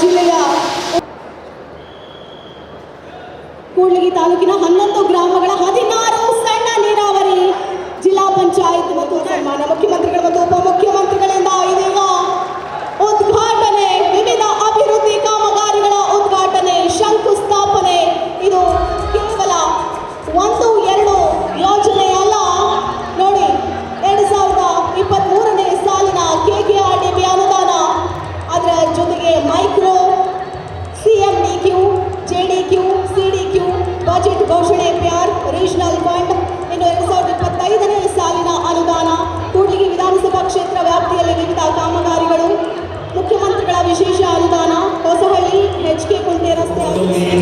ಜಿಲ್ಲೆಯ ಕೂಡ್ಲಿಗಿ ತಾಲೂಕಿನ ಹನ್ನೊಂದು ಗ್ರಾಮಗಳ ಹದಿನಾರು ಸಣ್ಣ ನೀರಾವರಿ ಜಿಲ್ಲಾ ಪಂಚಾಯತ್ ಮತ್ತು ಸನ್ಮಾನ विशेष अनदान असहली एच के कुंटे रस्ते